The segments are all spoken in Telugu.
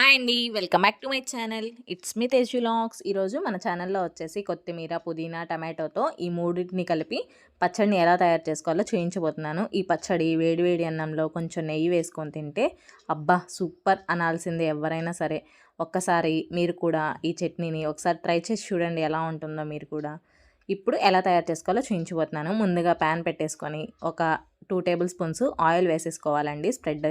హాయ్ అండి. Welcome back to my channel. It's me Teju ఈరోజు మన ఛానల్లో వచ్చేసి కొత్తిమీర పుదీనా టమాటోతో ఈ మూడింటిని కలిపి పచ్చడిని ఎలా తయారు చేసుకోవాలో చూపించబోతున్నాను ఈ పచ్చడి వేడివేడి అన్నంలో కొంచెం నెయ్యి వేసుకొని తింటే అబ్బా సూపర్ అనాల్సిందే ఎవరైనా సరే. ఒక్కసారి మీరు కూడా ఈ చట్నీని ఒకసారి ట్రై చేసి చూడండి ఎలా ఉంటుందో మీరు కూడా. ఇప్పుడు ఎలా తయారు చేసుకోవాలో చూపించబోతున్నాను ముందుగా ప్యాన్ పెట్టేసుకొని ఒక టూ టేబుల్ స్పూన్స్ ఆయిల్ వేసేసుకోవాలండి. స్ప్రెడ్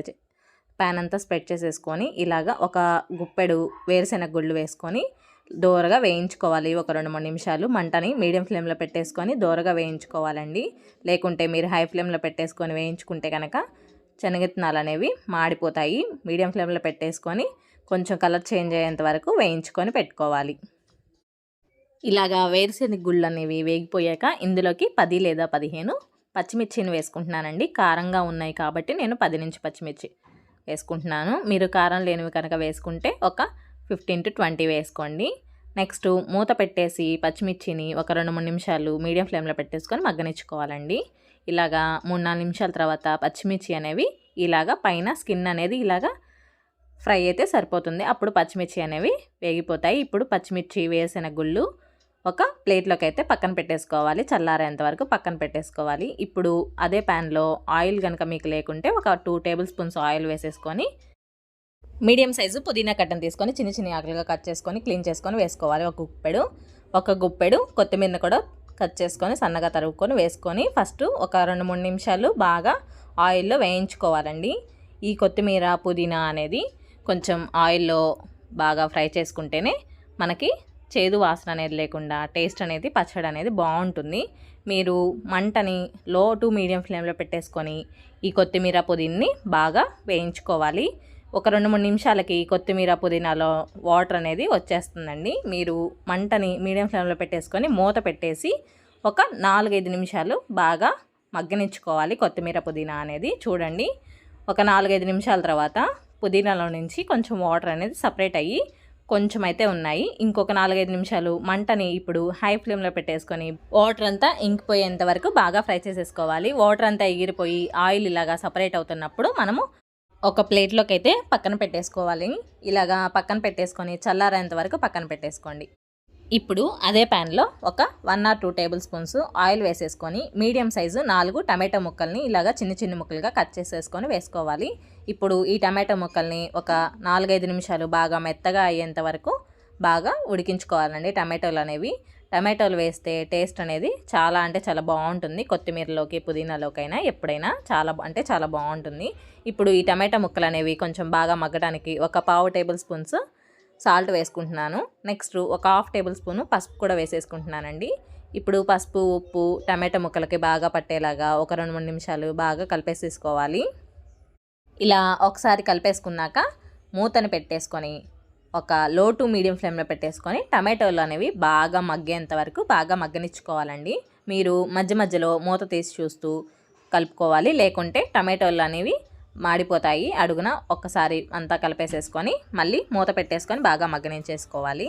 ప్యాన్ అంతా స్ప్రెడ్ చేసేసుకొని ఇలాగ ఒక గుప్పెడు వేరుశెనగ గుళ్ళు వేసుకొని దోరగా వేయించుకోవాలి. ఒక రెండు మూడు నిమిషాలు మంటని మీడియం ఫ్లేమ్లో పెట్టేసుకొని దోరగా వేయించుకోవాలండి. లేకుంటే మీరు హై ఫ్లేమ్లో పెట్టేసుకొని వేయించుకుంటే కనుక శనగిత్తనాలు అనేవి మాడిపోతాయి. మీడియం ఫ్లేమ్లో పెట్టేసుకొని కొంచెం కలర్ చేంజ్ అయ్యేంత వరకు వేయించుకొని పెట్టుకోవాలి. ఇలాగా వేరుశెనగ గుళ్ళు అనేవి వేగిపోయాక ఇందులోకి పది లేదా పదిహేను పచ్చిమిర్చిని వేసుకుంటున్నానండి. కారంగా ఉన్నాయి కాబట్టి నేను పది నుంచి పచ్చిమిర్చి వేసుకుంటున్నాను. మీరు కారం లేనివి కనుక వేసుకుంటే ఒక ఫిఫ్టీన్ టు ట్వంటీ వేసుకోండి. నెక్స్ట్ మూత పెట్టేసి పచ్చిమిర్చిని ఒక రెండు మూడు నిమిషాలు మీడియం ఫ్లేమ్లో పెట్టేసుకొని మగ్గనిచ్చుకోవాలండి. ఇలాగా మూడు నాలుగు నిమిషాల తర్వాత పచ్చిమిర్చి అనేవి ఇలాగా పైన స్కిన్ అనేది ఇలాగా ఫ్రై అయితే సరిపోతుంది. అప్పుడు పచ్చిమిర్చి అనేవి వేగిపోతాయి. ఇప్పుడు పచ్చిమిర్చి వేసిన గుళ్ళు ఒక ప్లేట్లోకి అయితే పక్కన పెట్టేసుకోవాలి. చల్లారేంత వరకు పక్కన పెట్టేసుకోవాలి. ఇప్పుడు అదే ప్యాన్లో ఆయిల్ కనుక మీకు లేకుంటే ఒక టూ టేబుల్ స్పూన్స్ ఆయిల్ వేసేసుకొని మీడియం సైజు పుదీనా కట్టను తీసుకొని చిన్న చిన్న ఆకులుగా కట్ చేసుకొని క్లీన్ చేసుకొని వేసుకోవాలి. ఒక గుప్పెడు ఒక గుప్పెడు కొత్తిమీర కూడా కట్ చేసుకొని సన్నగా తరుగుకొని వేసుకొని ఫస్ట్ ఒక రెండు మూడు నిమిషాలు బాగా ఆయిల్లో వేయించుకోవాలండి. ఈ కొత్తిమీర పుదీనా అనేది కొంచెం ఆయిల్లో బాగా ఫ్రై చేసుకుంటేనే మనకి చేదు వాసన అనేది లేకుండా టేస్ట్ అనేది పచ్చడి అనేది బాగుంటుంది. మీరు మంటని లో టు మీడియం ఫ్లేమ్లో పెట్టేసుకొని ఈ కొత్తిమీర పుదీన్ని బాగా వేయించుకోవాలి. ఒక రెండు మూడు నిమిషాలకి కొత్తిమీర పుదీనాలో వాటర్ అనేది వచ్చేస్తుందండి. మీరు మంటని మీడియం ఫ్లేమ్లో పెట్టేసుకొని మూత పెట్టేసి ఒక నాలుగైదు నిమిషాలు బాగా మగ్గనిచ్చుకోవాలి కొత్తిమీర పుదీనా అనేది. చూడండి. ఒక నాలుగైదు నిమిషాల తర్వాత పుదీనాలో నుంచి కొంచెం వాటర్ అనేది సపరేట్ అయ్యి కొంచెం అయితే ఉన్నాయి. ఇంకొక నాలుగైదు నిమిషాలు మంటని ఇప్పుడు హై ఫ్లేమ్లో పెట్టేసుకొని వాటర్ అంతా ఇంకిపోయేంత వరకు బాగా ఫ్రై చేసేసుకోవాలి. వాటర్ అంతా ఎగిరిపోయి ఆయిల్ ఇలాగా సపరేట్ అవుతున్నప్పుడు మనము ఒక ప్లేట్లోకి అయితే పక్కన పెట్టేసుకోవాలి. ఇలాగా పక్కన పెట్టేసుకొని చల్లారేంత వరకు పక్కన పెట్టేసుకోండి. ఇప్పుడు అదే ప్యాన్లో ఒక one or two tablespoons oil వేసేసుకొని మీడియం సైజు నాలుగు టమాటో ముక్కల్ని ఇలాగా చిన్న చిన్న ముక్కలుగా కట్ చేసేసుకొని వేసుకోవాలి. ఇప్పుడు ఈ టమాటో ముక్కల్ని ఒక నాలుగైదు నిమిషాలు బాగా మెత్తగా అయ్యేంత వరకు బాగా ఉడికించుకోవాలండి టమాటోలు అనేవి. టమాటోలు వేస్తే టేస్ట్ అనేది చాలా అంటే చాలా బాగుంటుంది. కొత్తిమీరలోకి పుదీనాలోకైనా ఎప్పుడైనా చాలా అంటే చాలా బాగుంటుంది. ఇప్పుడు ఈ టమాటో ముక్కలు అనేవి కొంచెం బాగా మగ్గడానికి ఒక పావు టేబుల్ స్పూన్స్ సాల్ట్ వేసుకుంటున్నాను. నెక్స్ట్ ఒక హాఫ్ టేబుల్ స్పూను పసుపు కూడా వేసేసుకుంటున్నానండి. ఇప్పుడు పసుపు ఉప్పు టమాటో ముక్కలకి బాగా పట్టేలాగా ఒక రెండు మూడు నిమిషాలు బాగా కలిపేసేసుకోవాలి. ఇలా ఒకసారి కలిపేసుకున్నాక మూతని పెట్టేసుకొని ఒక లో టు మీడియం ఫ్లేమ్లో పెట్టేసుకొని టమాటోలు అనేవి బాగా మగ్గేంత వరకు బాగా మగ్గనిచ్చుకోవాలండి. మీరు మధ్య మధ్యలో మూత తీసి చూస్తూ కలుపుకోవాలి. లేకుంటే టమాటోలు అనేవి మాడిపోతాయి. అడుగున ఒక్కసారి అంతా కలిపేసేసుకొని మళ్ళీ మూత పెట్టేసుకొని బాగా మగ్గనించేసుకోవాలి.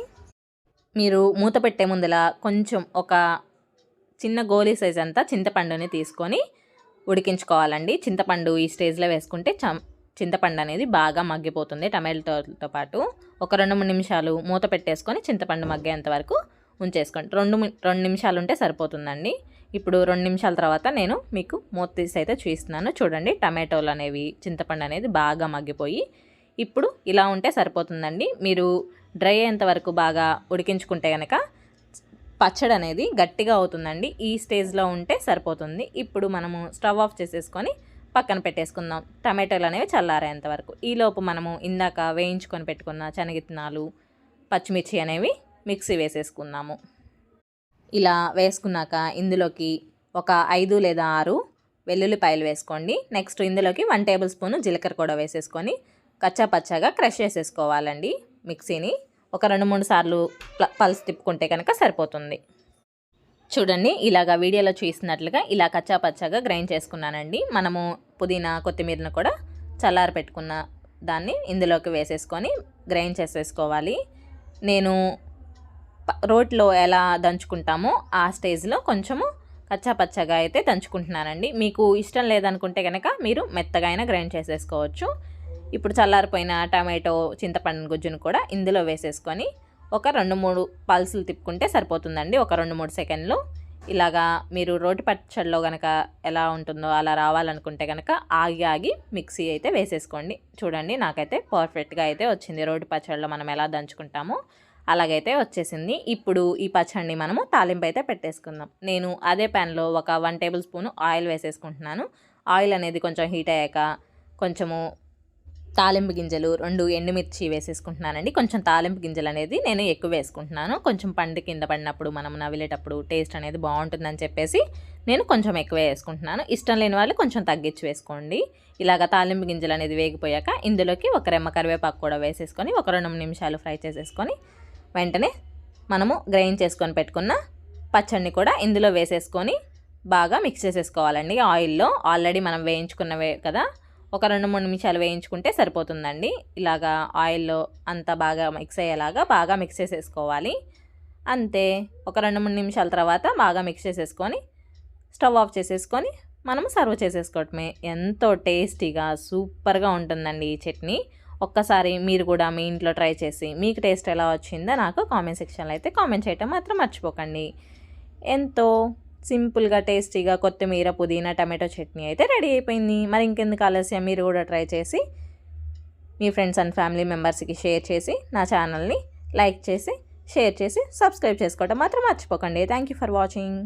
మీరు మూత పెట్టే ముందల కొంచెం ఒక చిన్న గోలీ సైజ్ అంతా చింతపండుని తీసుకొని ఉడికించుకోవాలండి. చింతపండు ఈ స్టేజ్లో వేసుకుంటే చింతపండు అనేది బాగా మగ్గిపోతుంది టమాటోతో పాటు. ఒక రెండు మూడు నిమిషాలు మూత పెట్టేసుకొని చింతపండు మగ్గేంత వరకు ఉంచేసుకోండి. రెండు రెండు నిమిషాలు ఉంటే సరిపోతుందండి. ఇప్పుడు రెండు నిమిషాల తర్వాత నేను మీకు మూత తీసి అయితే చూపిస్తున్నాను. చూడండి టమాటోలు అనేవి చింతపండు అనేది బాగా మగ్గిపోయి ఇప్పుడు ఇలా ఉంటే సరిపోతుందండి. మీరు డ్రై అయ్యేంత వరకు బాగా ఉడికించుకుంటే కనుక పచ్చడి అనేది గట్టిగా అవుతుందండి. ఈ స్టేజ్లో ఉంటే సరిపోతుంది. ఇప్పుడు మనము స్టవ్ ఆఫ్ చేసేసుకొని పక్కన పెట్టేసుకుందాం. టమాటోలు అనేవి చల్లారేంత వరకు. ఈలోపు మనము ఇందాక వేయించుకొని పెట్టుకున్న శనగిత్తనాలు పచ్చిమిర్చి అనేవి మిక్సీ వేసేసుకున్నాము ఇలా వేసుకున్నాక ఇందులోకి ఒక ఐదు లేదా ఆరు వెల్లుల్లిపాయలు వేసుకోండి. నెక్స్ట్ ఇందులోకి వన్ టేబుల్ స్పూన్ జీలకర్ర కూడా వేసేసుకొని కచ్చా పచ్చాగా క్రష్ చేసేసుకోవాలండి మిక్సీని. ఒక రెండు మూడు సార్లు పల్స్ తిప్పుకుంటే కనుక సరిపోతుంది. చూడండి ఇలాగా వీడియోలో చూసినట్లుగా ఇలా కచ్చా పచ్చాగా గ్రైండ్ చేసుకున్నానండి. మనము పుదీనా కొత్తిమీరను కూడా చల్లారి పెట్టుకున్న దాన్ని ఇందులోకి వేసేసుకొని గ్రైండ్ చేసేసుకోవాలి. నేను రోట్లో ఎలా దంచుకుంటామో ఆ స్టేజ్లో కొంచెము కచ్చాపచ్చగా అయితే దంచుకుంటున్నానండి. మీకు ఇష్టం లేదనుకుంటే కనుక మీరు మెత్తగా అయినా గ్రైండ్ చేసేసుకోవచ్చు. ఇప్పుడు చల్లారిపోయిన టమాటో చింతపండు గుజ్జును కూడా ఇందులో వేసేసుకొని ఒక రెండు మూడు పల్సులు తిప్పుకుంటే సరిపోతుందండి. ఒక రెండు మూడు సెకండ్లు. ఇలాగా మీరు రోటి పచ్చడిలో కనుక ఎలా ఉంటుందో అలా రావాలనుకుంటే కనుక ఆగి ఆగి మిక్సీ అయితే వేసేసుకోండి. చూడండి నాకైతే పర్ఫెక్ట్గా అయితే వచ్చింది. రోటి పచ్చడిలో మనం ఎలా దంచుకుంటామో అలాగైతే వచ్చేసింది. ఇప్పుడు ఈ పచ్చడిని మనము తాలింపు అయితే పెట్టేసుకుందాం. నేను అదే ప్యాన్లో ఒక వన్ టేబుల్ స్పూన్ ఆయిల్ వేసేసుకుంటున్నాను. ఆయిల్ అనేది కొంచెం హీట్ అయ్యాక కొంచెము తాలింపు గింజలు రెండు ఎండుమిర్చి వేసేసుకుంటున్నానండి. కొంచెం తాలింపు గింజలు అనేది నేను ఎక్కువ వేసుకుంటున్నాను. కొంచెం పండు కింద పడినప్పుడు మనం నవిలేటప్పుడు టేస్ట్ అనేది బాగుంటుందని చెప్పేసి నేను కొంచెం ఎక్కువ వేసుకుంటున్నాను. ఇష్టం లేని వాళ్ళు కొంచెం తగ్గించి వేసుకోండి. ఇలాగ తాలింపు గింజలు అనేది వేగిపోయాక ఇందులోకి ఒక రెమ్మ కరివేపాకు కూడా వేసేసుకొని ఒక రెండు నిమిషాలు ఫ్రై చేసేసుకొని వెంటనే మనము గ్రైండ్ చేసుకొని పెట్టుకున్న పచ్చడిని కూడా ఇందులో వేసేసుకొని బాగా మిక్స్ చేసేసుకోవాలండి. ఆయిల్లో ఆల్రెడీ మనం వేయించుకున్నవే కదా ఒక రెండు మూడు నిమిషాలు వేయించుకుంటే సరిపోతుందండి. ఇలాగా ఆయిల్లో అంతా బాగా మిక్స్ అయ్యేలాగా బాగా మిక్స్ చేసేసుకోవాలి. అంతే ఒక రెండు మూడు నిమిషాల తర్వాత బాగా మిక్స్ చేసేసుకొని స్టవ్ ఆఫ్ చేసేసుకొని మనం సర్వ్ చేసేసుకోవటమే. ఎంతో టేస్టీగా సూపర్గా ఉంటుందండి ఈ చట్నీ. ఒక్కసారి మీరు కూడా మీ ఇంట్లో ట్రై చేసి మీకు టేస్ట్ ఎలా వచ్చిందో నాకు కామెంట్ సెక్షన్లో అయితే కామెంట్ చేయటం మాత్రం మర్చిపోకండి. ఎంతో సింపుల్గా టేస్టీగా కొత్తిమీర పుదీనా టమాటో చట్నీ అయితే రెడీ అయిపోయింది. మరి ఇంకెందుకు ఆలస్యం? మీరు కూడా ట్రై చేసి మీ ఫ్రెండ్స్ అండ్ ఫ్యామిలీ మెంబర్స్కి షేర్ చేసి నా ఛానల్ని లైక్ చేసి షేర్ చేసి సబ్స్క్రైబ్ చేసుకోవడం మాత్రం మర్చిపోకండి. Thank you for watching.